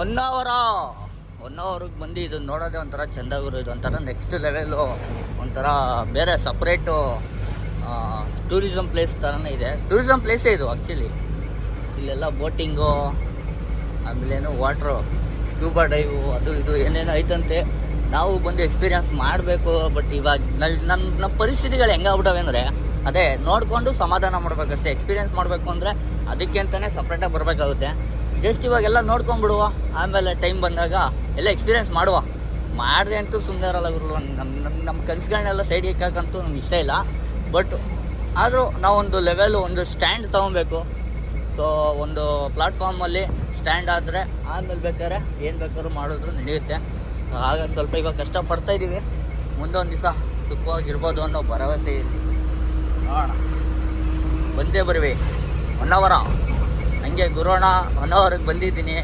One ಅವರ್ಗೆ ಬಂದು ಇದು ನೋಡೋದೇ ಒಂಥರ ಚೆಂದ ಗುರು. ಇದು ಒಂಥರ ನೆಕ್ಸ್ಟ್ ಲೆವೆಲು ಒಂಥರ ಬೇರೆ ಸಪ್ರೇಟು ಟೂರಿಸಮ್ ಪ್ಲೇಸ್ ಥರನೇ ಇದೆ. ಟೂರಿಸಮ್ ಪ್ಲೇಸೇ ಇದು ಆ್ಯಕ್ಚುಲಿ ಇಲ್ಲೆಲ್ಲ ಬೋಟಿಂಗು ಆಮೇಲೇನು ವಾಟ್ರು ಸ್ಕೂಬಾ ಡ್ರೈವು ಅದು ಇದು ಏನೇನೋ ಐತಂತೆ. ನಾವು ಬಂದು ಎಕ್ಸ್ಪೀರಿಯನ್ಸ್ ಮಾಡಬೇಕು ಬಟ್ ಇವಾಗ ನನ್ನ ನಮ್ಮ ಪರಿಸ್ಥಿತಿಗಳು ಹೆಂಗಾಗ್ಬಿಟ್ಟವೆ ಅಂದರೆ, ಅದೇ ನೋಡಿಕೊಂಡು ಸಮಾಧಾನ ಮಾಡಬೇಕಷ್ಟೇ. ಎಕ್ಸ್ಪೀರಿಯನ್ಸ್ ಮಾಡಬೇಕು ಅಂದರೆ ಅದಕ್ಕೆ ಅಂತಲೇ ಸಪ್ರೇಟಾಗಿ ಬರಬೇಕಾಗುತ್ತೆ. ಜಸ್ಟ್ ಇವಾಗೆಲ್ಲ ನೋಡ್ಕೊಂಬಿಡುವ ಆಮೇಲೆ ಟೈಮ್ ಬಂದಾಗ ಎಲ್ಲ ಎಕ್ಸ್ಪೀರಿಯನ್ಸ್ ಮಾಡುವ. ಮಾಡಿದೆ ಅಂತೂ ಸುಮ್ಮನೆ ಇರಲ್ಲ ಗುರು. ನಮ್ಮ ನಮ್ಮ ನಮ್ಮ ಕನ್ಸುಗಳನ್ನೆಲ್ಲ ಸೈಡ್ ಇಕ್ಕಾಕಂತೂ ನಮ್ಗೆ ಇಷ್ಟ ಇಲ್ಲ. ಬಟ್ ಆದರೂ ನಾವೊಂದು ಲೆವೆಲ್ ಒಂದು ಸ್ಟ್ಯಾಂಡ್ ತೊಗೊಬೇಕು. ಸೊ ಒಂದು ಪ್ಲಾಟ್ಫಾರ್ಮಲ್ಲಿ ಸ್ಟ್ಯಾಂಡ್ ಆದರೆ ಆಮೇಲೆ ಬೇಕಾದ್ರೆ ಏನು ಬೇಕಾದ್ರೂ ಮಾಡಿದ್ರು ನಡೆಯುತ್ತೆ. ಹಾಗಾಗಿ ಸ್ವಲ್ಪ ಇವಾಗ ಕಷ್ಟಪಡ್ತಾ ಇದ್ದೀವಿ ಮುಂದೊಂದು ದಿವಸ ಸುಖವಾಗಿರ್ಬೋದು ಅನ್ನೋ ಭರವಸೆ ಇದೆ. ನೋಡೋಣ. ಬಂದೇ ಬರ್ವಿ. ಒನ್ ಅವರ ಹಂಗೆ ಗುರೋಣ ಒನ್ ಅವರ್ಗೆ ಬಂದಿದ್ದೀನಿ.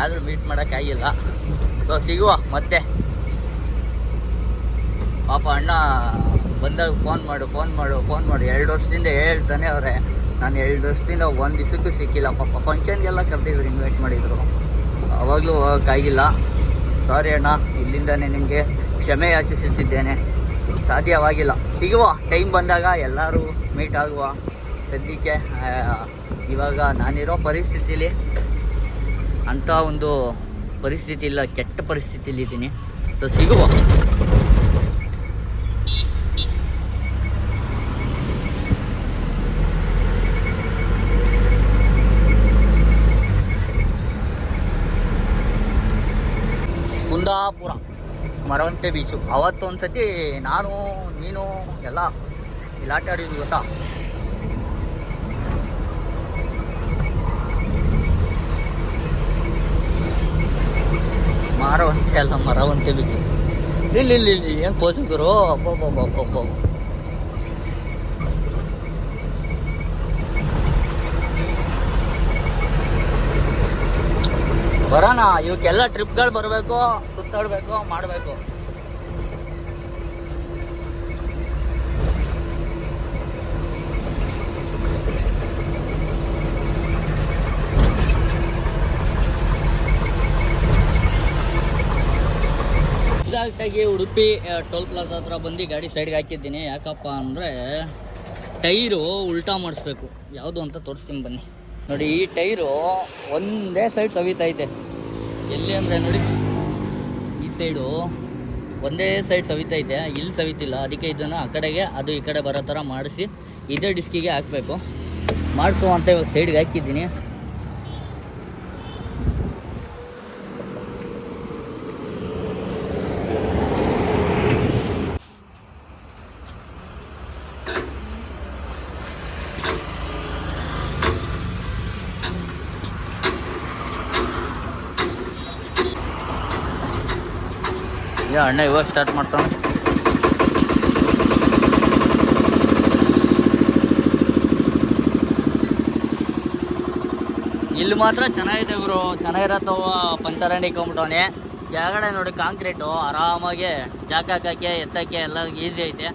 ಆದರೂ ಮೀಟ್ ಮಾಡೋಕ್ಕಾಗಿಲ್ಲ ಸೊ ಸಿಗುವ, ಮತ್ತೆ. ಪಾಪ ಅಣ್ಣ ಬಂದಾಗ ಫೋನ್ ಮಾಡು ಫೋನ್ ಮಾಡು ಫೋನ್ ಮಾಡು. ಎರಡು ವರ್ಷದಿಂದ ಹೇಳ್ತಾನೆ ಅವರೇ. ನಾನು ಎರಡು ವರ್ಷದಿಂದ ಒಂದು ದಿವಸಕ್ಕೂ ಸಿಕ್ಕಿಲ್ಲ. ಪಾಪ ಫಂಕ್ಷನ್ಗೆಲ್ಲ ಕರೆದಿದ್ರು ಇನ್ವೈಟ್ ಮಾಡಿದರು. ಅವಾಗಲೂ ಹೋಗೋಕ್ಕಾಗಿಲ್ಲ ಸಾರಿ ಅಣ್ಣ, ಇಲ್ಲಿಂದನೇ ನಿಮಗೆ ಕ್ಷಮೆ ಯಾಚಿಸುತ್ತಿದ್ದೇನೆ. ಸಾಧ್ಯವಾಗಿಲ್ಲ ಸಿಗುವ ಟೈಮ್ ಬಂದಾಗ ಎಲ್ಲರೂ ಮೀಟ್ ಆಗುವ. ಸದ್ಯಕ್ಕೆ ಇವಾಗ ನಾನಿರೋ ಪರಿಸ್ಥಿತಿಲಿ ಅಂಥ ಒಂದು ಪರಿಸ್ಥಿತಿ ಇಲ್ಲ, ಕೆಟ್ಟ ಪರಿಸ್ಥಿತಿಲಿ ಇದ್ದೀನಿ. ಸೊ ಸಿಗುವ. ಕುಂದಾಪುರ, ಮರವಂತೆ ಬೀಚು ಅವತ್ತೊಂದ್ಸತಿ ನಾನು, ನೀನು, ಎಲ್ಲ ಇಲ್ಲಿ ಆಟ ಆಡಿದ್ವಿ ಗೊತ್ತಾ? ಮಾರವಂತೆ ಅಲ್ಲ ಮರವಂತೆ ಬಿಚ್ಚು ಇಲ್ಲಿ ಇಲ್ಲಿ ಇಲ್ಲಿ, ಏನು ಪೋಷಕರು ಅಬ್ಬಬ್ಬಬ್ಬಬ್ಬ ಬರೋಣ, ಇವಕ್ಕೆಲ್ಲ ಟ್ರಿಪ್ಗಳು ಬರಬೇಕು, ಸುತ್ತಾಡಬೇಕು, ಮಾಡಬೇಕು. ಎಕ್ಸಾಕ್ಟಾಗಿ ಉಡುಪಿ ಟೋಲ್ ಪ್ಲಾಜಾ ಹತ್ರ ಬಂದು ಗಾಡಿ ಸೈಡ್ಗೆ ಹಾಕಿದ್ದೀನಿ. ಯಾಕಪ್ಪ ಅಂದರೆ ಟೈರು ಉಲ್ಟಾ ಮಾಡಿಸ್ಬೇಕು. ಯಾವುದು ಅಂತ ತೋರಿಸ್ತೀನಿ ಬನ್ನಿ. ನೋಡಿ, ಈ ಟೈರು ಒಂದೇ ಸೈಡ್ ಸವಿತೈತೆ ಎಲ್ಲಿ ಅಂದರೆ ನೋಡಿ, ಈ ಸೈಡು ಒಂದೇ ಸೈಡ್ ಸವಿತೈತೆ ಇಲ್ಲಿ ಸವಿತಿಲ್ಲ. ಅದಕ್ಕೆ ಇದನ್ನು ಆ ಕಡೆಗೆ, ಅದು ಈ ಕಡೆ ಬರೋ ಥರ ಮಾಡಿಸಿ, ಇದೇ ಡಿಸ್ಕಿಗೆ ಹಾಕಬೇಕು. ಮಾಡಿಸು ಅಂತ ಇವಾಗ ಸೈಡ್ಗೆ ಹಾಕಿದ್ದೀನಿ. ಯಾ ಅಣ್ಣ ಇವಾಗ ಸ್ಟಾರ್ಟ್ ಮಾಡ್ತಾನೆ. ಇಲ್ಲಿ ಮಾತ್ರ ಚೆನ್ನಾಗಿದೆ ಗುರು. ಚೆನ್ನಾಗಿರತ್ತವ ಪಂಚರಂಡಿ ಕಂಬಿಟ್ಟವನೆ ಕೆಳಗಡೆ ನೋಡಿ ಕಾಂಕ್ರೀಟು. ಆರಾಮಾಗಿ ಜಾಕ ಹಾಕಕ್ಕೆ, ಎತ್ತಕ್ಕೆ ಎಲ್ಲ ಈಸಿ ಐತೆ.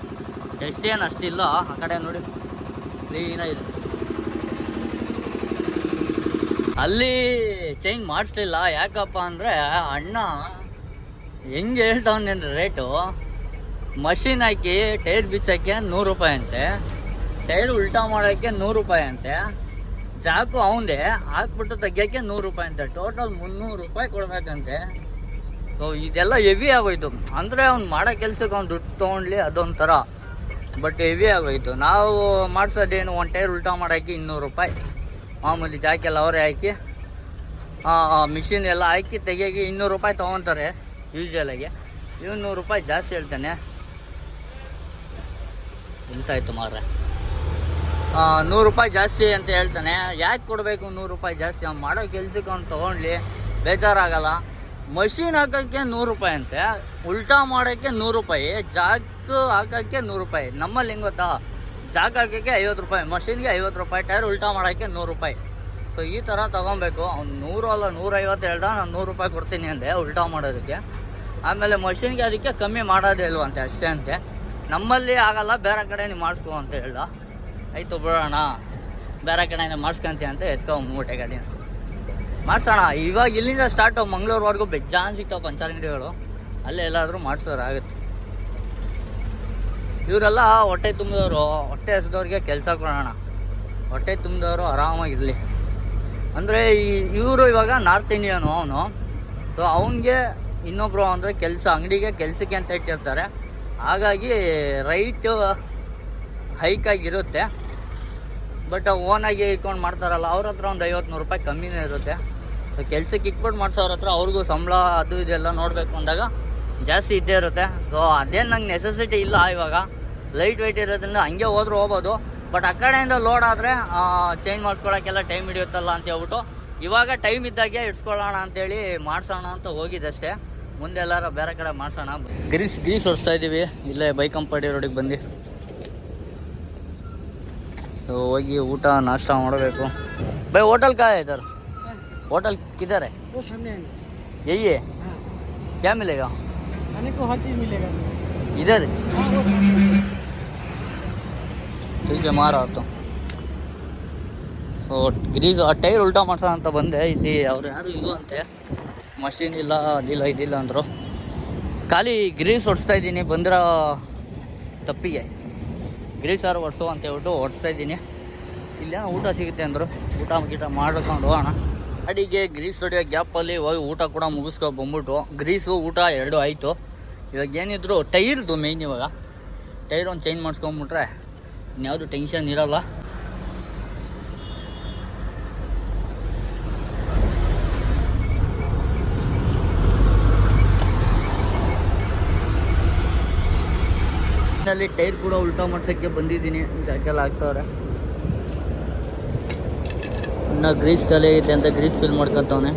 ಎಷ್ಟೇನು ಅಷ್ಟಿಲ್ಲ. ಆ ಕಡೆ ನೋಡಿ. ಕ್ಲೀನಾಗಿದೆ ಅಲ್ಲಿ ಚೇಂಜ್ ಮಾಡಿಸ್ಲಿಲ್ಲ. ಯಾಕಪ್ಪ ಅಂದರೆ ಅಣ್ಣ ಹೆಂಗೆ ಹೇಳ್ತಾವನೆ ರೇಟು ಮಷಿನ್ ಹಾಕಿ ಟೈರ್ ಬಿಚ್ಚಕ್ಕೆ ನೂರು ರೂಪಾಯಿ ಅಂತೆ. ಟೈರ್ ಉಲ್ಟಾ ಮಾಡೋಕ್ಕೆ ನೂರು ರೂಪಾಯಿ ಅಂತೆ. ಜಾಕು ಅವಂದೇ, ಹಾಕ್ಬಿಟ್ಟು ತೆಗಿಯೋಕ್ಕೆ ನೂರು ರೂಪಾಯಿ ಅಂತೆ. ಟೋಟಲ್ ಮುನ್ನೂರು ರೂಪಾಯಿ ಕೊಡಬೇಕಂತೆ. ಸೊ ಇದೆಲ್ಲ ಹೆವಿ ಆಗೋಯ್ತು. ಅಂದರೆ ಅವ್ನು ಮಾಡೋ ಕೆಲ್ಸಕ್ಕೆ ಅವ್ನು ದುಡ್ಡು ತೊಗೊಂಡ್ಲಿ ಅದೊಂಥರ. ಬಟ್ ಹೆವಿ ಆಗೋಯ್ತು. ನಾವು ಮಾಡಿಸೋದೇನು, ಒಂದು ಟೈರ್ ಉಲ್ಟಾ ಮಾಡೋಕ್ಕೆ ಇನ್ನೂರು ರೂಪಾಯಿ. ಮಾಮೂಲಿ ಜಾಕೆಲ್ಲ ಅವರೇ ಹಾಕಿ ಮಿಷಿನ್ ಎಲ್ಲ ಹಾಕಿ ತೆಗಿಯೋಕ್ಕೆ ಇನ್ನೂರು ರೂಪಾಯಿ ತೊಗೊತಾರೆ. ಯೂಶ್ವಲಾಗಿ ಇವನು ನೂರು ರೂಪಾಯಿ ಜಾಸ್ತಿ ಹೇಳ್ತಾನೆ. ಎಂತಾಯ್ತು ಮಾರ್ರೆ? ನೂರು ರೂಪಾಯಿ ಜಾಸ್ತಿ ಅಂತ ಹೇಳ್ತಾನೆ. ಯಾಕೆ ಕೊಡಬೇಕು ನೂರು ರೂಪಾಯಿ ಜಾಸ್ತಿ? ಅವ್ನು ಮಾಡೋ ಕೆಲ್ಸಕ್ಕೆ ಅವ್ನು ತೊಗೊಂಡ್ಲಿ, ಬೇಜಾರಾಗಲ್ಲ. ಮಷೀನ್ ಹಾಕೋಕ್ಕೆ ನೂರು ರೂಪಾಯಿ ಅಂತೆ. ಉಲ್ಟಾ ಮಾಡೋಕ್ಕೆ ನೂರು ರೂಪಾಯಿ. ಜಾಕ್ ಹಾಕೋಕ್ಕೆ ನೂರು ರೂಪಾಯಿ. ನಮ್ಮಲ್ಲಿ ಹೆಂಗೆ ಗೊತ್ತಾ? ಜಾಕ್ ಹಾಕೋಕ್ಕೆ ಐವತ್ತು ರೂಪಾಯಿ. ಮಷೀನ್ಗೆ ಐವತ್ತು ರೂಪಾಯಿ. ಟೈರ್ ಉಲ್ಟಾ ಮಾಡೋಕ್ಕೆ ನೂರು ರೂಪಾಯಿ. ಸೊ ಈ ಥರ ತೊಗೊಬೇಕು. ಅವ್ನು ನೂರು ಅಲ್ಲ, ನೂರೈವತ್ತು ಹೇಳ್ದ, ನಾನು ನೂರು ರೂಪಾಯಿ ಕೊಡ್ತೀನಿ ಅಂದೆ ಉಲ್ಟಾ ಮಾಡೋದಕ್ಕೆ. ಆಮೇಲೆ ಮಷಿನ್ಗೆ ಅದಕ್ಕೆ ಕಮ್ಮಿ ಮಾಡೋದೇ ಇಲ್ವಂತೆ ಅಷ್ಟೇ ಅಂತೆ. ನಮ್ಮಲ್ಲಿ ಆಗಲ್ಲ, ಬೇರೆ ಕಡೆ ನೀವು ಮಾಡಿಸ್ಕೊ ಅಂತ ಹೇಳ್ದ. ಆಯಿತು ಬಿಡೋಣ, ಬೇರೆ ಕಡೆ ಮಾಡಿಸ್ಕೊಂತೀವಿ ಅಂತ ಎತ್ಕೊ ಮೂಟೆ ಗಾಡಿನ ಮಾಡ್ಸೋಣ, ಇವಾಗ ಇಲ್ಲಿಂದ ಸ್ಟಾರ್ಟ್ ಮಂಗಳೂರುವರೆಗೂ ಬೆಜ್ಜಾನ್ ಸಿಗ್ತಾವೆ ಪಂಚರ್ ಅಂಗಡಿಗಳು. ಅಲ್ಲೇ ಎಲ್ಲಾದರೂ ಮಾಡಿಸೋರಾಗುತ್ತೆ ಇವರೆಲ್ಲ ಹೊಟ್ಟೆ ತುಂಬಿದವರು, ಹೊಟ್ಟೆ ಹಸಿದವ್ರಿಗೆ ಕೆಲಸ ಕೊಡೋಣ. ಹೊಟ್ಟೆ ತುಂಬಿದವರು ಆರಾಮಾಗಿರಲಿ. ಅಂದರೆ ಈ ಇವರು ಇವಾಗ ನಾರ್ತ್ ಇಂಡಿಯನು ಅವನು. ಸೊ ಅವನಿಗೆ ಇನ್ನೊಬ್ರು ಅಂದರೆ ಕೆಲಸ, ಅಂಗಡಿಗೆ ಕೆಲಸಕ್ಕೆ ಅಂತ ಇಟ್ಟಿರ್ತಾರೆ. ಹಾಗಾಗಿ ರೈಟ್ ಹೈಕಾಗಿರುತ್ತೆ ಬಟ್ ಓನಾಗಿ ಇಟ್ಕೊಂಡು ಮಾಡ್ತಾರಲ್ಲ, ಅವ್ರ ಹತ್ರ ಒಂದು ಐವತ್ತು ನೂರು ರೂಪಾಯಿ ಕಮ್ಮಿನೇ ಇರುತ್ತೆ. ಕೆಲಸಕ್ಕೆ ಇಟ್ಬಿಟ್ಟು ಮಾಡ್ಸೋರ ಹತ್ರ ಅವ್ರಿಗೂ ಸಂಬಳ ಅದು ಇದೆಲ್ಲ ನೋಡಬೇಕು ಅಂದಾಗ ಜಾಸ್ತಿ ಇದ್ದೇ ಇರುತ್ತೆ. ಸೊ ಅದೇನು ನಂಗೆ ನೆಸೆಸಿಟಿ ಇಲ್ಲ ಇವಾಗ. ಲೈಟ್ ವೆಯ್ಟ್ ಇರೋದ್ರಿಂದ ಹಂಗೆ ಹೋದ್ರೂ ಹೋಗ್ಬೋದು. ಬಟ್ ಆ ಕಡೆಯಿಂದ ಲೋಡ್ ಆದರೆ ಚೇಂಜ್ ಮಾಡಿಸ್ಕೊಳಕ್ಕೆಲ್ಲ ಟೈಮ್ ಹಿಡಿಯುತ್ತಲ್ಲ ಅಂತ ಹೇಳ್ಬಿಟ್ಟು ಇವಾಗ ಟೈಮ್ ಇದ್ದಾಗೆ ಇಡ್ಸ್ಕೊಳ್ಳೋಣ ಅಂತೇಳಿ ಮಾಡಿಸೋಣ ಅಂತ ಹೋಗಿದ್ದಷ್ಟೇ ಮುಂದೆ ಎಲ್ಲಾರ ಬೇರೆ ಕಡೆ ಮಾಡ್ಸೋಣ ಗ್ರೀಸ್ ಗ್ರೀಸ್ ಹೊಡಿಸ್ತಾ ಇದ್ದೀವಿ ಇಲ್ಲೇ ಬೈಕ್ ಕಂಪನಿ ರೋಡಿಗೆ ಬಂದು तो ಹೋಗಿ ಊಟ ನಾಷ್ಟ ಮಾಡಬೇಕು ಬೈ ಹೋಟೆಲ್ का है इधर होटल किधर है वो सामने है यही है हाँ क्या मिलेगा खाने को हर चीज़ मिलेगा इधर हाँ वो सामने है। ठीक है ಮಾರ ಆಯ್ತು ಸೊ ಗ್ರೀಸ್ ಆ ಟೈರ್ ಉಲ್ಟಾ ಮಾಡ್ಸೋಣ ಅಂತ ಬಂದೆ ಇಲ್ಲಿ ಅವ್ರು ಯಾರು ಇಲ್ವಂತೆ ಮಷೀನ್ ಇಲ್ಲ, ಅದಿಲ್ಲ, ಇದಿಲ್ಲ ಅಂದರು. ಖಾಲಿ ಗ್ರೀಸ್ ಹೊಡಿಸ್ತಾ ಇದ್ದೀನಿ, ಬಂದಿರೋ ತಪ್ಪಿಗೆ. ಗ್ರೀಸ್ ಯಾರು ಹೊಡ್ಸು ಅಂತ ಹೇಳ್ಬಿಟ್ಟು ಹೊಡಿಸ್ತಾ ಇದ್ದೀನಿ. ಇಲ್ಲೇನೋ ಊಟ ಸಿಗುತ್ತೆ ಅಂದರು. ಊಟ ಗೀಟ ಮಾಡ್ಕೊಂಡು ಹೋಗೋಣ. ಅಡಿಗೆ ಗ್ರೀಸ್ ಹೊಡೆಯೋ ಗ್ಯಾಪಲ್ಲಿ ಹೋಗಿ ಊಟ ಕೂಡ ಮುಗಿಸ್ಕೊ ಬಂದ್ಬಿಟ್ಟು ಗ್ರೀಸು ಊಟ ಎರಡು ಆಯಿತು. ಇವಾಗ ಏನಿದ್ರು ಟೈರ್ದು ಮೇಯ್ನ್ ಇವಾಗ. ಟೈರ್ ಒಂದು ಚೇಂಜ್ ಮಾಡಿಸ್ಕೊಂಬಿಟ್ರೆ ಇನ್ಯಾವುದು ಟೆನ್ಷನ್ ಇರಲ್ಲ. ನಲ್ಲಿ ಟೈರ್ ಕೂಡ ಉಲ್ಟಾ ಮಾಡ್ಸೋಕ್ಕೆ ಬಂದಿದ್ದೀನಿ, ಜಾಕೆಲ್ಲ ಹಾಕ್ತವ್ರೆ. ಇನ್ನು ಗ್ರೀಸ್ ಕಲೆ ಐತೆ ಅಂತ ಗ್ರೀಸ್ ಫಿಲ್ ಮಾಡ್ಕೊತವನೆ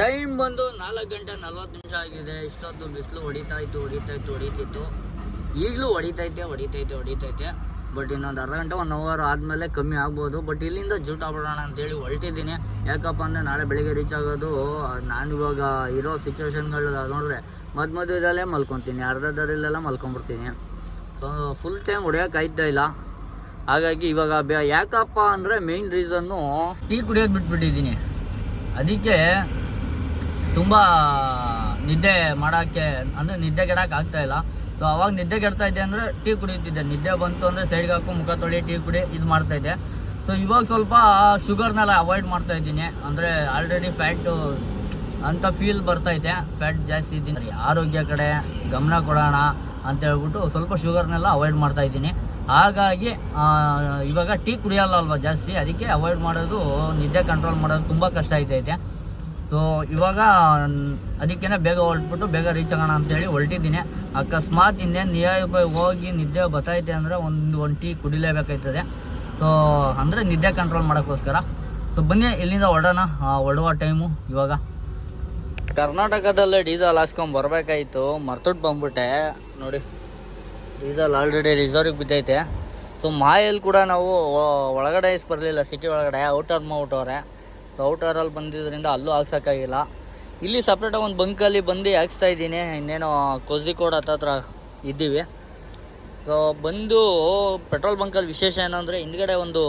ಟೈಮ್ ಬಂದು ನಾಲ್ಕು ಗಂಟೆ ನಲ್ವತ್ತು ನಿಮಿಷ ಆಗಿದೆ ಇಷ್ಟೊತ್ತು ಬಿಸಿಲು ಹೊಡಿತಾ ಇತ್ತು ಹೊಡಿತಾ ಇತ್ತು, ಹೊಡಿತಿತ್ತು. ಈಗಲೂ ಹೊಡಿತೈತೆ ಹೊಡಿತೈತೆ ಹೊಡಿತೈತೆ. ಬಟ್ ಇನ್ನೊಂದು ಅರ್ಧ ಗಂಟೆ ಒನ್ ಅವರ್ ಆದಮೇಲೆ ಕಮ್ಮಿ ಆಗ್ಬೋದು. ಬಟ್ ಇಲ್ಲಿಂದ ಜೂಟ್ ಆಗ್ಬಿಡೋಣ ಅಂತೇಳಿ ಹೊರಟಿದ್ದೀನಿ. ಯಾಕಪ್ಪ ಅಂದರೆ ನಾಳೆ ಬೆಳಿಗ್ಗೆ ರೀಚ್ ಆಗೋದು, ನಾನು ಇವಾಗ ಇರೋ ಸಿಚುವೇಶನ್ಗಳು ನೋಡಿದ್ರೆ ಮಧ್ಯ ಮಧ್ಯದಲ್ಲೇ ಮಲ್ಕೊತೀನಿ. ಅರ್ಧದರಲ್ಲೆಲ್ಲ ಮಲ್ಕೊಂಬಿಡ್ತೀನಿ ಸೊ ಫುಲ್ ಟೈಮ್ ಹೊಡಿಯೋಕ್ಕಾಯ್ತಾ ಇಲ್ಲ. ಹಾಗಾಗಿ ಇವಾಗ ಯಾಕಪ್ಪ ಅಂದರೆ ಮೇಯ್ನ್ ರೀಸನ್ನು ಟೀ ಕುಡಿಯೋದು ಬಿಟ್ಬಿಟ್ಟಿದ್ದೀನಿ. ಅದಕ್ಕೆ ತುಂಬ ನಿದ್ದೆ ಮಾಡೋಕ್ಕೆ, ಅಂದರೆ ನಿದ್ದೆ ಕೆಡಕ್ಕೆ ಆಗ್ತಾ ಇಲ್ಲ. ಸೊ ಅವಾಗ ನಿದ್ದೆ ಕೆಡ್ತಾ ಇದ್ದೆ ಅಂದರೆ ಟೀ ಕುಡಿಯುತ್ತಿದ್ದೆ. ನಿದ್ದೆ ಬಂತು ಅಂದರೆ ಸೈಡ್ಗೆ ಹಾಕು, ಮುಖ ತೊಳಿ, ಟೀ ಕುಡಿ, ಇದು ಮಾಡ್ತಾ ಇದ್ದೆ. ಸೊ ಇವಾಗ ಸ್ವಲ್ಪ ಶುಗರ್ನೆಲ್ಲ ಅವಾಯ್ಡ್ ಮಾಡ್ತಾ ಇದ್ದೀನಿ. ಅಂದರೆ ಆಲ್ರೆಡಿ ಫ್ಯಾಟು ಅಂತ ಫೀಲ್ ಬರ್ತೈತೆ ಫ್ಯಾಟ್ ಜಾಸ್ತಿ ಇದ್ದೀನಿ. ಆರೋಗ್ಯ ಕಡೆ ಗಮನ ಕೊಡೋಣ ಅಂತ ಹೇಳ್ಬಿಟ್ಟು ಸ್ವಲ್ಪ ಶುಗರ್ನೆಲ್ಲ ಅವಾಯ್ಡ್ ಮಾಡ್ತಾ ಇದ್ದೀನಿ. ಹಾಗಾಗಿ ಇವಾಗ ಟೀ ಕುಡಿಯಲ್ಲ ಅಲ್ವಾ ಜಾಸ್ತಿ? ಅದಕ್ಕೆ ಅವಾಯ್ಡ್ ಮಾಡೋದು, ನಿದ್ದೆ ಕಂಟ್ರೋಲ್ ಮಾಡೋದು ತುಂಬ ಕಷ್ಟ ಐತೈತೆ ಸೊ ಇವಾಗ, ಅದಕ್ಕೇನೆ ಬೇಗ ಹೊರಟ್ಬಿಟ್ಟು ಬೇಗ ರೀಚ್ ಆಗೋಣ ಅಂತೇಳಿ ಹೊರಟಿದ್ದೀನಿ. ಅಕಸ್ಮಾತ್ ಇನ್ನೇನು ನಿಯರ್ ಹೋಗಿ ನಿದ್ದೆ ಬತ್ತೈತೆ ಅಂದರೆ ಒಂದು ಒಂದು ಟೀ ಕುಡಿಲೇಬೇಕಾಯ್ತದೆ. ಸೊ ಅಂದರೆ ನಿದ್ದೆ ಕಂಟ್ರೋಲ್ ಮಾಡೋಕ್ಕೋಸ್ಕರ. ಸೊ ಬನ್ನಿ, ಇಲ್ಲಿಂದ ಹೊಡೋಣ ಹೊಡುವ ಟೈಮು ಇವಾಗ. ಕರ್ನಾಟಕದಲ್ಲೇ ಡೀಸೆಲ್ ಹಾಸ್ಕೊಂಡು ಬರಬೇಕಾಯ್ತು. ಮರ್ತುಟ್ಟು ಬಂದ್ಬಿಟ್ಟೆ. ನೋಡಿ, ಡೀಸೆಲ್ ಆಲ್ರೆಡಿ ರಿಸರ್ವ್ಗೆ ಬಿದ್ದೈತೆ. ಸೊ ಮಾಯಲ್ಲಿ ಕೂಡ ನಾವು ಒಳಗಡೆ ಬರಲಿಲ್ಲ ಸಿಟಿ ಒಳಗಡೆ ಔಟರ್ ಮಾಡ್ಬಿಟ್ಟವ್ರೆ ಸೊ ಔಟರಲ್ಲಿ ಬಂದಿದ್ದರಿಂದ ಅಲ್ಲೂ ಹಾಕ್ಸೋಕ್ಕಾಗಿಲ್ಲ. ಇಲ್ಲಿ ಸಪ್ರೇಟಾಗಿ ಒಂದು ಬಂಕಲ್ಲಿ ಬಂದು ಹಾಕ್ಸ್ತಾ ಇದ್ದೀನಿ. ಇನ್ನೇನೋ ಕೋಝಿಕೋಡ್ ಹತ್ತತ್ರ ಇದ್ದೀವಿ. ಸೊ ಬಂದು ಪೆಟ್ರೋಲ್ ಬಂಕಲ್ಲಿ ವಿಶೇಷ ಏನಂದರೆ ಹಿಂದ್ಗಡೆ ಒಂದು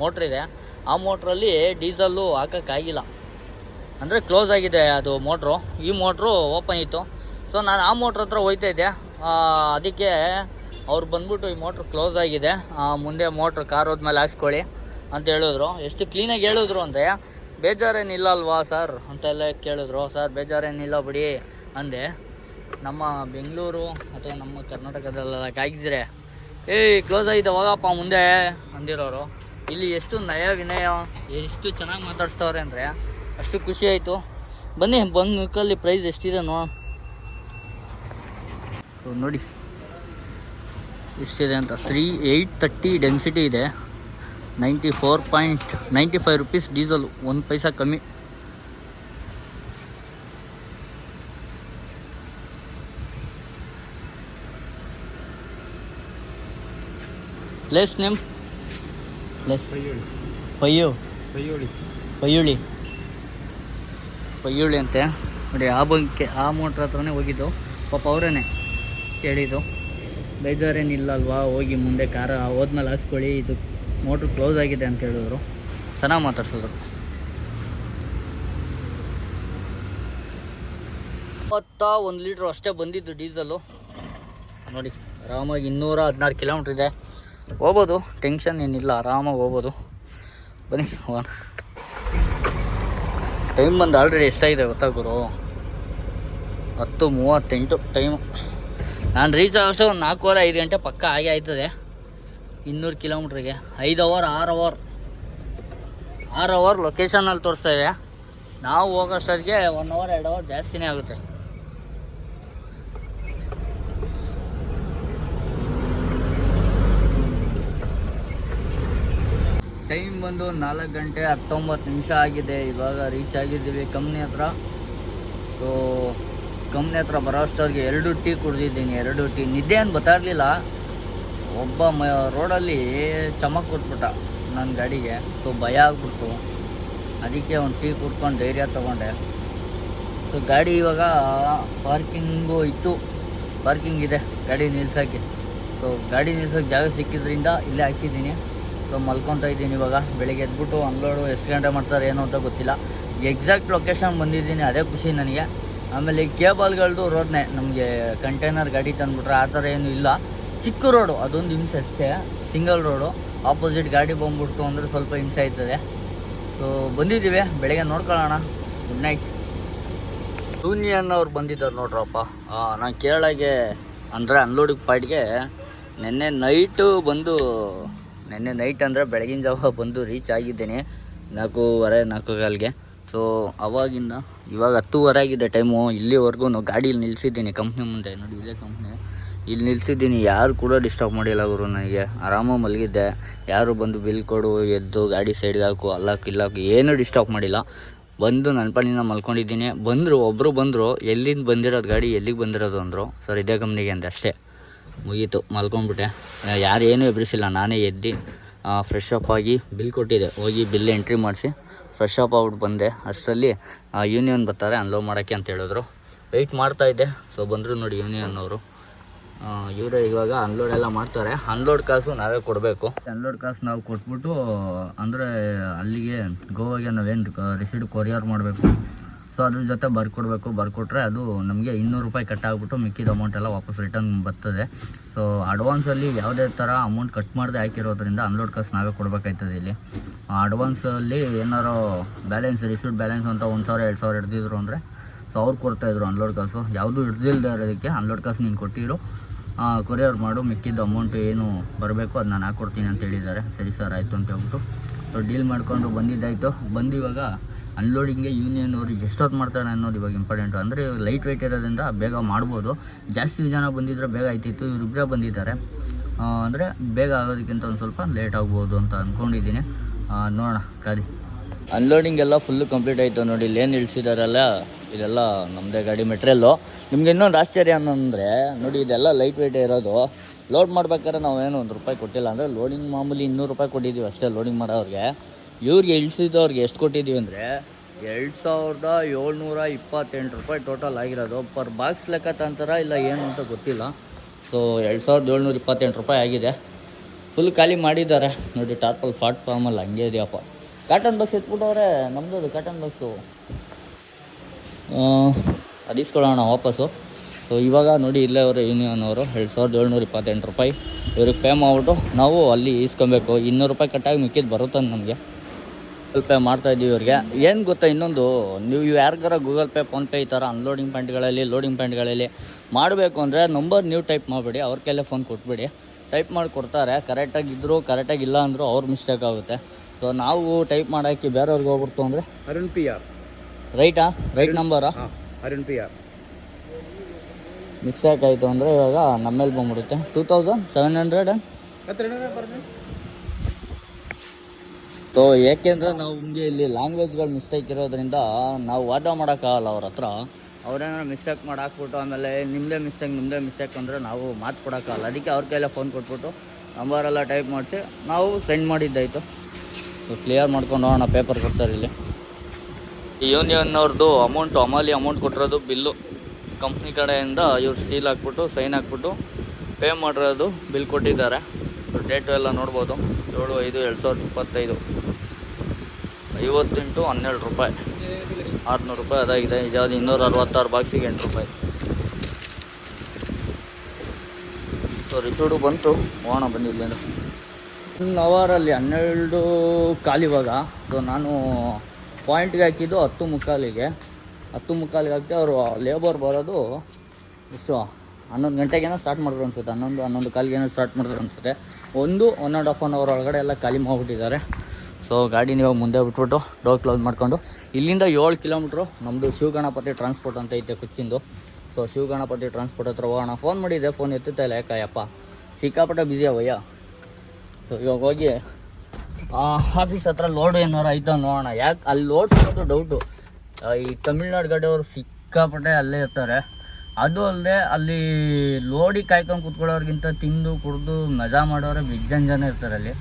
ಮೋಟ್ರ್ ಇದೆ. ಆ ಮೋಟ್ರಲ್ಲಿ ಡೀಸಲ್ಲು ಹಾಕೋಕ್ಕಾಗಿಲ್ಲ. ಅಂದರೆ ಕ್ಲೋಸ್ ಆಗಿದೆ ಅದು ಮೋಟ್ರು ಈ ಮೋಟ್ರು ಓಪನ್ ಇತ್ತು. ಸೊ ನಾನು ಆ ಮೋಟ್ರ್ ಹತ್ರ ಹೋಯ್ತಾ ಇದ್ದೆ. ಅದಕ್ಕೆ ಅವ್ರು ಬಂದ್ಬಿಟ್ಟು ಈ ಮೋಟ್ರ್ ಕ್ಲೋಸ್ ಆಗಿದೆ. ಮುಂದೆ ಮೋಟ್ರ್ ಕಾರ್ ಹೋದ್ಮೇಲೆ ಹಾಕ್ಸ್ಕೊಳ್ಳಿ. ಅಂತ ಹೇಳಿದ್ರು. ಎಷ್ಟು ಕ್ಲೀನಾಗಿ ಹೇಳಿದ್ರು ಅಂದರೆ ಬೇಜಾರೇನಿಲ್ಲ ಅಲ್ವಾ ಸರ್ ಅಂತೆಲ್ಲ ಕೇಳಿದ್ರು. ಸರ್, ಬೇಜಾರೇನಿಲ್ಲ ಬಿಡಿ ಅಂದೆ. ನಮ್ಮ ಬೆಂಗಳೂರು ಅಥವಾ ನಮ್ಮ ಕರ್ನಾಟಕದಲ್ಲೆಲ್ಲ ಕಾಯ್ದಿದ್ರೆ, ಏಯ್ ಕ್ಲೋಸ್ ಆಗಿದೆ, ಹೋಗಪ್ಪ ಮುಂದೆ ಅಂದಿರೋರು. ಇಲ್ಲಿ ಎಷ್ಟು ನಯ ವಿನಯ, ಎಷ್ಟು ಚೆನ್ನಾಗಿ ಮಾತಾಡ್ಸ್ತವ್ರೆ ಅಂದರೆ, ಅಷ್ಟು ಖುಷಿ ಆಯಿತು. ಬನ್ನಿ ಬಂದು ಕಲ್ಲಿ ಪ್ರೈಸ್ ಎಷ್ಟಿದೆ ನೋ ನೋಡಿ. ಎಷ್ಟಿದೆ ಅಂತ ತ್ರೀ ಏಯ್ಟ್ ತರ್ಟಿ ಡೆನ್ಸಿಟಿ ಇದೆ. Ninety four point ninety five rupees diesel. ಒಂದು ಪೈಸಾ ಕಮ್ಮಿ. Place name? ಪ್ಲೇಸ್. ಪಯ್ಯೋಳಿ ಪಯ್ಯು ಪಯ್ಯೋಳಿ ಪಯ್ಯುಳಿ ಪಯ್ಯುಳಿ ಅಂತೆ. ನೋಡಿ ಆ ಬಂಕೆ ಆ ಮೋಟ್ರ್ ಹತ್ರನೇ ಹೋಗಿದ್ದು. ಪಾಪ ಅವರೇನೆ ಕೇಳಿದ್ದು. ಬೇಜಾರೇನಿಲ್ಲ ಅಲ್ವಾ? ಹೋಗಿ ಮುಂದೆ ಕಾರ ಹೋದ್ಮೇಲೆ ಹಾಸ್ಕೊಳ್ಳಿ. ಇದು ಮೋಟ್ರ್ ಕ್ಲೋಸ್ ಆಗಿದೆ ಅಂತ ಹೇಳಿದ್ರು. ಚೆನ್ನಾಗಿ ಮಾತಾಡ್ಸಿದ್ರು ಇಪ್ಪತ್ತ ಒಂದು ಲೀಟ್ರ್ ಅಷ್ಟೇ ಬಂದಿದ್ದು ಡೀಸಲು. ನೋಡಿ, ಆರಾಮಾಗಿ ಇನ್ನೂರ ಹದಿನಾರು ಕಿಲೋಮೀಟ್ರ್ ಇದೆ. ಹೋಗ್ಬೋದು, ಟೆನ್ಷನ್ ಏನಿಲ್ಲ, ಆರಾಮಾಗಿ ಹೋಗ್ಬೋದು. ಬನ್ನಿ, ಹೋಗೋಣ. ಟೈಮ್ ಬಂದು ಆಲ್ರೆಡಿ ಎಷ್ಟಾಗಿದೆ ಗೊತ್ತಾ ಗುರು? ಹತ್ತು ಮೂವತ್ತೆಂಟು ಟೈಮು. ನಾನು ರೀಚ್ ಆಗೋಷ್ಟು ಒಂದು ನಾಲ್ಕೂವರೆ ಐದು ಗಂಟೆ ಪಕ್ಕ ಆಗೇ ಆಯ್ತದೆ. ಇನ್ನೂರು ಕಿಲೋಮೀಟ್ರಿಗೆ. ಐದು ಅವರ್ ಆರು ಅವರ್ ಆರು ಅವರ್ ಲೊಕೇಶನಲ್ಲಿ ತೋರಿಸ್ತಾ ಇದೆ. ನಾವು ಹೋಗೋಷ್ಟೊತ್ತಿಗೆ ಒನ್ ಅವರ್ ಎರಡು ಅವರ್ ಜಾಸ್ತಿನೇ ಆಗುತ್ತೆ. ಟೈಮ್ ಬಂದು ನಾಲ್ಕು ಗಂಟೆ ಹತ್ತೊಂಬತ್ತು ನಿಮಿಷ ಆಗಿದೆ. ಇವಾಗ ರೀಚ್ ಆಗಿದ್ದೀವಿ ಕಂಪ್ನಿ ಹತ್ರ. ಸೊ ಕಂಪ್ನಿ ಹತ್ರ ಬರೋ ಎರಡು ಟೀ ಕುಡಿದಿದ್ದೀನಿ. ಎರಡು ಟೀ ನಿದ್ದೆ ಏನು ಗೊತ್ತಾಗಲಿಲ್ಲ ಒಬ್ಬ ಮ ರೋಡಲ್ಲಿ ಚಮಕ್ ಕೊಟ್ಬಿಟ್ಟ ನನ್ನ ಗಾಡಿಗೆ. ಸೊ ಭಯ ಆಗ್ಬಿಡ್ತು. ಅದಕ್ಕೆ ಒಂದು ಟೀ ಕುಡ್ಕೊಂಡು ಧೈರ್ಯ ತೊಗೊಂಡೆ. ಸೊ ಗಾಡಿ ಇವಾಗ ಪಾರ್ಕಿಂಗು ಇತ್ತು. ಪಾರ್ಕಿಂಗ್ ಇದೆ. ಗಾಡಿ ನಿಲ್ಸೋಕ್ಕೆ. ಸೊ ಗಾಡಿ ನಿಲ್ಸೋಕ್ಕೆ ಜಾಗ ಸಿಕ್ಕಿದ್ರಿಂದ ಇಲ್ಲೇ ಹಾಕಿದ್ದೀನಿ. ಸೊ ಮಲ್ಕೊತಾ ಇದ್ದೀನಿ ಇವಾಗ. ಬೆಳಗ್ಗೆ ಎದ್ಬಿಟ್ಟು ಅನ್ಲೋಡು ಎಷ್ಟು ಗಂಟೆ ಮಾಡ್ತಾರೆ ಏನು ಅಂತ ಗೊತ್ತಿಲ್ಲ. ಎಕ್ಸಾಕ್ಟ್ ಲೊಕೇಶನ್ ಬಂದಿದ್ದೀನಿ ಅದೇ ಖುಷಿ ನನಗೆ. ಆಮೇಲೆ ಈ ಕೇಬಲ್ಗಳದ್ದು ರೋಡ್ನೇ. ನಮಗೆ ಕಂಟೈನರ್ ಗಾಡಿ ತಂದುಬಿಟ್ರೆ ಆ ಥರ ಏನೂ ಇಲ್ಲ. ಚಿಕ್ಕ ರೋಡು, ಅದೊಂದು ಹಿಂಸೆ ಅಷ್ಟೇ. Single road. ಆಪೋಸಿಟ್ ಗಾಡಿ ಬಂದ್ಬಿಡ್ತು ಅಂದರೆ ಸ್ವಲ್ಪ ಹಿಂಸೆ ಆಯ್ತದೆ. ಸೊ ಬಂದಿದ್ದೀವಿ. ಬೆಳಗ್ಗೆ ನೋಡ್ಕೊಳ್ಳೋಣ. ಗುಡ್ ನೈಟ್ ಯೂನಿಯನ್ ಅವ್ರು ಬಂದಿದ್ದಾರೆ ನೋಡ್ರಪ್ಪ. ನಾನು ಕೇರಳಗೆ ಅಂದರೆ ಅನ್ಲೋಡಿಂಗ್ ಪಾಯಿಂಟ್ಗೆ ನಿನ್ನೆ ನೈಟು ಬಂದು, ನಿನ್ನೆ ನೈಟ್ ಅಂದರೆ ಬೆಳಗಿನ ಜಾವ ಬಂದು ರೀಚ್ ಆಗಿದ್ದೀನಿ. ನಾಲ್ಕೂವರೆ ನಾಲ್ಕು ಕಾಲಿಗೆ ಸೊ ಅವಾಗಿಂದ ಇವಾಗ ಹತ್ತುವರೆ ಆಗಿದೆ ಟೈಮು ಇಲ್ಲಿವರೆಗೂ ಗಾಡೀಲಿ ನಿಲ್ಲಿಸಿದ್ದೀನಿ ಕಂಪ್ನಿ ಮುಂದೆ. ನೋಡಿ ಇದೇ ಕಂಪ್ನಿ ಇಲ್ಲಿ ನಿಲ್ಸಿದ್ದೀನಿ. ಯಾರು ಕೂಡ ಡಿಸ್ಟರ್ಬ್ ಮಾಡಿಲ್ಲ ಗುರು ನನಗೆ. ಆರಾಮಾಗಿ ಮಲಗಿದ್ದೆ. ಯಾರು ಬಂದು ಬಿಲ್ ಕೊಡು, ಎದ್ದು ಗಾಡಿ ಸೈಡ್ಗೆ ಹಾಕು ಅಲ್ಲಾಕು ಇಲ್ಲಾಕು ಏನೂ ಡಿಸ್ಟರ್ಬ್ ಮಾಡಿಲ್ಲ. ಬಂದು ನನ್ನ ಪಾಲಿನ ಮಲ್ಕೊಂಡಿದ್ದೀನಿ. ಬಂದರು ಒಬ್ಬರು ಬಂದರು, ಎಲ್ಲಿಂದ ಬಂದಿರೋದು ಗಾಡಿ, ಎಲ್ಲಿಗೆ ಬಂದಿರೋದು ಅಂದರು. ಸರ್ ಇದೇ ಕಂಪ್ನಿಗೆ ಅಂದೆ ಅಷ್ಟೇ. ಮುಗೀತು ಮಲ್ಕೊಂಡ್ಬಿಟ್ಟೆ ಯಾರು ಏನೂ ಎಬ್ರಿಸಿಲ್ಲ. ನಾನೇ ಎದ್ದು ಫ್ರೆಶ್ ಅಪ್ ಆಗಿ ಬಿಲ್ ಕೊಟ್ಟಿದ್ದೆ. ಹೋಗಿ ಬಿಲ್ ಎಂಟ್ರಿ ಮಾಡಿಸಿ ಫ್ರೆಶ್ ಅಪ್ ಆಗ್ಬಿಟ್ಟು ಬಂದೆ. ಅಷ್ಟರಲ್ಲಿ ಯೂನಿಯನ್ ಬರ್ತಾರೆ ಅನ್ಲೋಡ್ ಮಾಡೋಕ್ಕೆ ಅಂತ ಹೇಳಿದ್ರು. ವೆಯ್ಟ್ ಮಾಡ್ತಾಯಿದ್ದೆ ಸೊ ಬಂದರು ನೋಡಿ ಯೂನಿಯನ್ ಅವರು. ಇವರೇ ಇವಾಗ ಅನ್ಲೋಡ್ ಎಲ್ಲ ಮಾಡ್ತಾರೆ. ಅನ್ಲೋಡ್ ಕಾಸು ನಾವೇ ಕೊಡಬೇಕು. ಅನ್ಲೋಡ್ ಕಾಸು ನಾವು ಕೊಟ್ಬಿಟ್ಟು, ಅಂದರೆ ಅಲ್ಲಿಗೆ ಗೋವಾಗೆ ನಾವೇನು ರಿಸೀಟ್ ಕೊರಿಯರ್ ಮಾಡಬೇಕು. ಸೊ ಅದ್ರ ಜೊತೆ ಬರ್ಕೊಡ್ಬೇಕು. ಬರ್ಕೊಟ್ರೆ ಅದು ನಮಗೆ ಇನ್ನೂರು ರೂಪಾಯಿ ಕಟ್ ಆಗಿಬಿಟ್ಟು ಮಿಕ್ಕಿದ ಅಮೌಂಟ್ ಎಲ್ಲ ವಾಪಸ್ ರಿಟರ್ನ್ ಬರ್ತದೆ. ಸೊ ಅಡ್ವಾನ್ಸಲ್ಲಿ ಯಾವುದೇ ಥರ ಅಮೌಂಟ್ ಕಟ್ ಮಾಡದೆ ಹಾಕಿರೋದ್ರಿಂದ ಅನ್ಲೋಡ್ ಕಾಸು ನಾವೇ ಕೊಡಬೇಕಾಯ್ತದೆ ಇಲ್ಲಿ. ಅಡ್ವಾನ್ಸಲ್ಲಿ ಏನಾರು ಬ್ಯಾಲೆನ್ಸ್ ರಿಸೀಟ್ ಬ್ಯಾಲೆನ್ಸ್ ಅಂತ ಒಂದು ಸಾವಿರ, ಎರಡು ಸಾವಿರ ಹಿಡ್ದಿದ್ರು ಅಂದರೆ, ಸೊ ಅವ್ರು ಕೊಡ್ತಾಯಿದ್ರು ಅನ್ಲೋಡ್ ಕಾಸು. ಯಾವುದೂ ಹಿಡ್ದಿಲ್ದೇ ಇರೋದಕ್ಕೆ ಅನ್ಲೋಡ್ ಕಾಸು ನೀನು ಕೊಟ್ಟಿರು. ಕೊರಿಯರ್ ಮಾಡು, ಮಿಕ್ಕಿದ್ದ ಅಮೌಂಟ್ ಏನು ಬರಬೇಕು ಅದು ನಾನು ಹಾಕ್ಕೊಡ್ತೀನಿ ಅಂತ ಹೇಳಿದ್ದಾರೆ. ಸರಿ ಸರ್ ಆಯಿತು ಅಂತ ಹೇಳ್ಬಿಟ್ಟು. ಸೊ ಡೀಲ್ ಮಾಡಿಕೊಂಡು ಬಂದಿದ್ದಾಯಿತು. ಬಂದು ಇವಾಗ ಅನ್ಲೋಡಿಂಗ್ಗೆ ಯೂನಿಯನ್ ಅವರು ಎಷ್ಟೊತ್ತು ಮಾಡ್ತಾರೆ ಅನ್ನೋದು ಇವಾಗ ಇಂಪಾರ್ಟೆಂಟು ಅಂದರೆ ಲೈಟ್ ವೆಯ್ಟ್ ಇರೋದ್ರಿಂದ ಬೇಗ ಮಾಡ್ಬೋದು. ಜಾಸ್ತಿ ಜನ ಬಂದಿದ್ದರೆ ಬೇಗ ಆಯ್ತಿತ್ತು. ಇವರಿಬ್ಬರೇ ಬಂದಿದ್ದಾರೆ. ಅಂದರೆ ಬೇಗ ಆಗೋದಕ್ಕಿಂತ ಒಂದು ಸ್ವಲ್ಪ ಲೇಟ್ ಆಗ್ಬೋದು ಅಂತ ಅಂದ್ಕೊಂಡಿದ್ದೀನಿ ನೋಡೋಣ ಕಾದಿ ಅನ್ಲೋಡಿಂಗ್ ಎಲ್ಲ ಫುಲ್ಲು ಕಂಪ್ಲೀಟ್ ಆಯಿತು ನೋಡಿ, ಇಲ್ಲಿ ಏನು ಇಳಿಸಿದಾರಲ್ಲ ಇದೆಲ್ಲ ನಮ್ಮದೇ ಗಾಡಿ ಮೆಟ್ರಿಯಲ್ಲು ನಿಮ್ಗೆ ಇನ್ನೊಂದು ಆಶ್ಚರ್ಯ ಅನ್ನಂದರೆ ನೋಡಿ ಇದೆಲ್ಲ ಲೈಟ್ ವೆಯ್ಟ್ ಇರೋದು. ಲೋಡ್ ಮಾಡ್ಬೇಕಾದ್ರೆ ನಾವೇನು ಒಂದು ರೂಪಾಯಿ ಕೊಟ್ಟಿಲ್ಲ ಅಂದರೆ ಲೋಡಿಂಗ್ ಮಾಮೂಲಿ ಇನ್ನೂರು ರೂಪಾಯಿ ಕೊಟ್ಟಿದ್ದೀವಿ ಅಷ್ಟೇ ಲೋಡಿಂಗ್ ಮಾಡೋರಿಗೆ. ಇವ್ರಿಗೆ ಇಳಿಸಿದವ್ರಿಗೆ ಎಷ್ಟು ಕೊಟ್ಟಿದ್ದೀವಿ ಅಂದರೆ ಎರಡು ಸಾವಿರದ ಏಳ್ನೂರ ಇಪ್ಪತ್ತೆಂಟು ರೂಪಾಯಿ ಟೋಟಲ್ ಆಗಿರೋದು. ಪರ್ ಬಾಕ್ಸ್ ಲೆಕ್ಕ ತಂತಾರ ಇಲ್ಲ ಏನು ಅಂತ ಗೊತ್ತಿಲ್ಲ. ಸೊ ಎರಡು ಸಾವಿರದ ಏಳ್ನೂರ ಇಪ್ಪತ್ತೆಂಟು ರೂಪಾಯಿ ಆಗಿದೆ. ಫುಲ್ ಖಾಲಿ ಮಾಡಿದ್ದಾರೆ. ನೋಡಿ ಟಾರ್ಪಲ್ ಫಾಟ್ ಫಾರ್ಮಲ್ಲಿ ಹಂಗೆ ಇದೆಯಪ್ಪ. ಕಾಟನ್ ಬಾಕ್ಸ್ ಎತ್ಬಿಟ್ಟವ್ರೆ ನಮ್ಮದು ಕಾಟನ್ ಬಾಕ್ಸು ಅದು ಇಸ್ಕೊಳ್ಳೋಣ ವಾಪಸ್ಸು. ಸೊ ಇವಾಗ ನೋಡಿ ಇಲ್ಲೇ ಅವರು ಯೂನಿಯನ್ ಅವರು, ಎರಡು ಸಾವಿರದ ಏಳ್ನೂರ ಇಪ್ಪತ್ತೆಂಟು ರೂಪಾಯಿ. ಇವ್ರಿಗೆ ಪೇ ಮಾಡ್ಬಿಟ್ಟು ನಾವು ಅಲ್ಲಿ ಇಸ್ಕೊಬೇಕು ಇನ್ನೂರು ರೂಪಾಯಿ ಕಟ್ಟಾಗಿ ಮಿಕ್ಕಿದ್ದು ಬರುತ್ತೆ ನಮಗೆ. ಗೂಗಲ್ ಪೇ ಮಾಡ್ತಾ ಇದ್ದೀವಿ ಇವ್ರಿಗೆ. ಏನು ಗೊತ್ತಾ ಇನ್ನೊಂದು? ನೀವು ಯಾರಿಗಾರ ಗೂಗಲ್ ಪೇ ಫೋನ್ಪೇ ಈ ಥರ ಅನ್ಲೋಡಿಂಗ್ ಪಾಯಿಂಟ್ಗಳಲ್ಲಿ ಲೋಡಿಂಗ್ ಪಾಯಿಂಟ್ಗಳಲ್ಲಿ ಮಾಡಬೇಕು ಅಂದರೆ ನಂಬರ್ ನೀವು ಟೈಪ್ ಮಾಡಿಬಿಡಿ. ಅವ್ರ ಕೈಲೇ ಫೋನ್ ಕೊಟ್ಬಿಡಿ. ಟೈಪ್ ಮಾಡಿ ಕೊಡ್ತಾರೆ. ಕರೆಕ್ಟಾಗಿ ಇದ್ದರೂ ಕರೆಕ್ಟಾಗಿ ಇಲ್ಲ ಅಂದರೂ ಅವ್ರ ಮಿಸ್ಟೇಕ್ ಆಗುತ್ತೆ. ಸೊ ನಾವು ಟೈಪ್ ಮಾಡೋಕ್ಕೆ ಬೇರೆಯವ್ರಿಗೆ ಹೋಗ್ಬಿಡ್ತು ಅಂದರೆ ಅರುಣ್ ಪಿ ಆರ್ ರೈಟಾ? ರೈಟ್ ನಂಬರಾ? ಅರುಣ್ ಪಿ ಆರ್ ಮಿಸ್ಟೇಕ್ ಆಯಿತು ಅಂದರೆ ಇವಾಗ ನಮ್ಮೇಲೆ ಬಂದ್ಬಿಡುತ್ತೆ. Two thousand seven hundred so ಏಕೆಂದರೆ ನಾವು ನಿಮಗೆ ಇಲ್ಲಿ ಲ್ಯಾಂಗ್ವೇಜ್ಗಳು ಮಿಸ್ಟೇಕ್ ಇರೋದ್ರಿಂದ ನಾವು ವಾದ ಮಾಡೋಕ್ಕಾಗಲ್ಲ ಅವ್ರ ಹತ್ರ. ಅವ್ರೇನಾದ್ರು ಮಿಸ್ಟೇಕ್ ಮಾಡಿ ಹಾಕ್ಬಿಟ್ಟು ಆಮೇಲೆ ನಿಮ್ಮದೇ ಮಿಸ್ಟೇಕ್ ನಿಮ್ಮದೇ ಮಿಸ್ಟೇಕ್ ಅಂದರೆ ನಾವು ಮಾತು ಕೊಡೋಕ್ಕಾಗಲ್ಲ. ಅದಕ್ಕೆ ಅವ್ರ ಕೈಲೇ ಫೋನ್ ಕೊಟ್ಬಿಟ್ಟು ನಂಬರೆಲ್ಲ ಟೈಪ್ ಮಾಡಿಸಿ ನಾವು ಸೆಂಡ್ ಮಾಡಿದ್ದಾಯಿತು. ಸೊ ಕ್ಲಿಯರ್ ಮಾಡ್ಕೊಂಡು ಹೋಗೋಣ ಪೇಪರ್ ಕೊಡ್ತಾರೆ ಇಲ್ಲಿ. ಯೂನಿಯನ್ ಅವ್ರದ್ದು ಅಮೌಂಟ್ ಅಮಾಲಿ ಅಮೌಂಟ್ ಕೊಟ್ಟಿರೋದು ಬಿಲ್ಲು. ಕಂಪ್ನಿ ಕಡೆಯಿಂದ ಇವ್ರು ಸೀಲ್ ಹಾಕ್ಬಿಟ್ಟು ಸೈನ್ ಹಾಕ್ಬಿಟ್ಟು ಪೇ ಮಾಡಿರೋದು ಬಿಲ್ ಕೊಟ್ಟಿದ್ದಾರೆ. ಡೇಟು ಎಲ್ಲ ನೋಡ್ಬೋದು. ಏಳು, ಐದು, ಎರಡು ಸಾವಿರದ ಇಪ್ಪತ್ತೈದು. ಐವತ್ತೆಂಟು, ಹನ್ನೆರಡು ರೂಪಾಯಿ. ಆರುನೂರು ರೂಪಾಯಿ ಅದಾಗಿದೆ. ಇದ್ಯಾವುದು ಇನ್ನೂರ ಅರವತ್ತಾರು ಬಾಕ್ಸಿಗೆ ಎಂಟು ರೂಪಾಯಿ. ಸೊ ರಿಸೋಡು ಬಂತು. ಹೋಗೋಣ ಬಂದಿದ್ದೇನೆ ಒನ್ ಅವರಲ್ಲಿ ಹನ್ನೆರಡು ಕಾಲಿವಾಗ ಸೊ ನಾನು ಪಾಯಿಂಟ್ಗೆ ಹಾಕಿದ್ದು ಹತ್ತು ಮುಕ್ಕಾಲಿಗೆ. ಹತ್ತು ಮುಕ್ಕಾಲಿಗೆ ಹಾಕಿ ಅವರು ಲೇಬರ್ ಬರೋದು ಇಷ್ಟು ಹನ್ನೊಂದು ಗಂಟೆಗೇನೋ ಸ್ಟಾರ್ಟ್ ಮಾಡಿದ್ರು ಅನ್ಸುತ್ತೆ. ಹನ್ನೊಂದು ಹನ್ನೊಂದು ಕಾಲಿಗೇನೋ ಸ್ಟಾರ್ಟ್ ಮಾಡಿದ್ರು ಅನ್ಸುತ್ತೆ. ಒಂದು one and half one hour ಒಳಗಡೆ ಎಲ್ಲ ಖಾಲಿ ಮಾಡಿಬಿಟ್ಟಿದ್ದಾರೆ. ಸೊ ಗಾಡಿನ ಇವಾಗ ಮುಂದೆ ಬಿಟ್ಬಿಟ್ಟು ಡೋರ್ ಕ್ಲೋಸ್ ಮಾಡ್ಕೊಂಡು. ಇಲ್ಲಿಂದ ಏಳು ಕಿಲೋಮೀಟ್ರು ನಮ್ಮದು ಶಿವಗಣಪತಿ ಟ್ರಾನ್ಸ್ಪೋರ್ಟ್ ಅಂತ ಐತೆ ಕುಚ್ಚಿಂದು. ಸೊ ಶಿವಗಣಪತಿ ಟ್ರಾನ್ಸ್ಪೋರ್ಟ್ ಹತ್ರ ಹೋಗೋಣ. ಫೋನ್ ಮಾಡಿದ್ದೆ ಫೋನ್ ಎತ್ತುತ್ತಾ ಇಲ್ಲ. ಯಾಕಯ್ಯಪ್ಪ ಸಿಕ್ಕಾಪಟ್ಟೆ ಬ್ಯುಸಿ ಅವಯ್ಯ. ಸೊ ಇವಾಗ ಹೋಗಿ ಆಫೀಸ್ ಹತ್ರ ಲೋಡ್ ಏನಾರು ಐತ ನೋಡೋಣ. ಯಾಕೆ ಅಲ್ಲಿ ಲೋಡ್ ಸಿಗೋದು ಡೌಟು ಈ ತಮಿಳ್ನಾಡು ಗಡಿಯವರು ಸಿಕ್ಕಾಪಟ್ಟೆ ಅಲ್ಲೇ ಇರ್ತಾರೆ. ಅದು ಅಲ್ಲದೆ ಅಲ್ಲಿ ಲೋಡಿ ಕಾಯ್ಕೊಂಡು ಕೂತ್ಕೊಳ್ಳೋರಿಗಿಂತ ತಿಂದು, ಕುಡಿದು, ಮಜಾ ಮಾಡೋರೆ ಬಿಜ್ಜನ್ ಜನ ಇರ್ತಾರೆ ಅಲ್ಲಿ.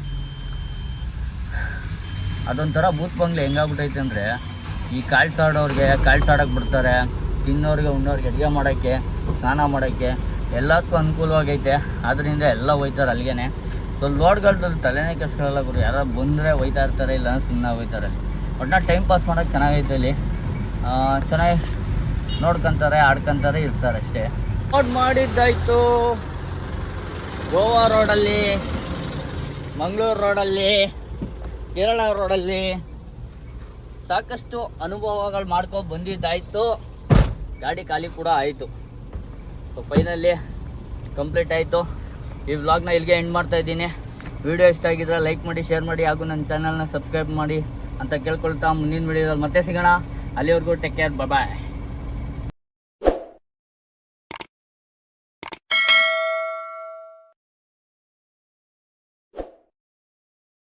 ಅದೊಂಥರ ಬೂತ್ ಬಂಗ್ಲೆ ಹೆಂಗಾಗ್ಬಿಟ್ಟೈತೆ ಅಂದರೆ, ಈ ಕಾಳ್ಸಾಡೋರಿಗೆ ಕಾಳ್ಸಾಡೋಕೆ ಬಿಡ್ತಾರೆ, ತಿನ್ನೋರಿಗೆ, ಉಣ್ಣೋರಿಗೆ ಅಡುಗೆ ಮಾಡೋಕ್ಕೆ, ಸ್ನಾನ ಮಾಡೋಕ್ಕೆ ಎಲ್ಲದಕ್ಕೂ ಅನುಕೂಲವಾಗೈತೆ. ಅದರಿಂದ ಎಲ್ಲ ಹೋಯ್ತಾರೆ ಅಲ್ಲಿಗೆ ಸೊ ಲೋಡ್ಗಳ್ದಲ್ಲಿ ತಲೆನೇ ಕೆಸ್ಗಳೆಲ್ಲ ಗುರು. ಯಾರು ಬಂದರೆ ಹೋಯ್ತಾ ಇರ್ತಾರೆ ಇಲ್ಲ ಸುಮ್ಮನೆ ಹೋಯ್ತಾರೆ ಅಲ್ಲಿ. ನಾ ಟೈಮ್ ಪಾಸ್ ಮಾಡೋಕ್ಕೆ ಚೆನ್ನಾಗೈತೆ ಇಲ್ಲಿ. ಆ, ಚೆನ್ನಾಗಿ ನೋಡ್ಕೊಂತಾರೆ ಆಡ್ಕೊಂತಾರೆ ಇರ್ತಾರೆ ಅಷ್ಟೇ. ನೋಡ್ ಮಾಡಿದ್ದಾಯಿತು. ಗೋವಾ ರೋಡಲ್ಲಿ ಮಂಗಳೂರು ರೋಡಲ್ಲಿ ಕೇರಳ ರೋಡಲ್ಲಿ ಸಾಕಷ್ಟು ಅನುಭವಗಳು ಮಾಡ್ಕೊಂಡು ಬಂದಿದ್ದಾಯಿತು. ಗಾಡಿ ಖಾಲಿ ಕೂಡ ಆಯಿತು. ಸೊ ಫೈನಲ್ಲಿ ಕಂಪ್ಲೀಟ್ ಆಯಿತು. ಈ ವ್ಲಾಗ್ನ ಇಲ್ಲಿಗೆ ಎಂಡ್ ಮಾಡ್ತಾ ಇದ್ದೀನಿ. ವಿಡಿಯೋ ಇಷ್ಟ ಆಗಿದ್ರೆ ಲೈಕ್ ಮಾಡಿ ಶೇರ್ ಮಾಡಿ, ಹಾಗೂ ನನ್ನ ಚಾನಲ್ನ ಸಬ್ಸ್ಕ್ರೈಬ್ ಮಾಡಿ ಅಂತ ಕೇಳ್ಕೊಳ್ತಾ ಮುಂದಿನ ವಿಡಿಯೋದಲ್ಲಿ ಮತ್ತೆ ಸಿಗೋಣ. ಅಲ್ಲಿವರೆಗೂ ಟೇಕ್ ಕೇರ್ ಬಾಯ್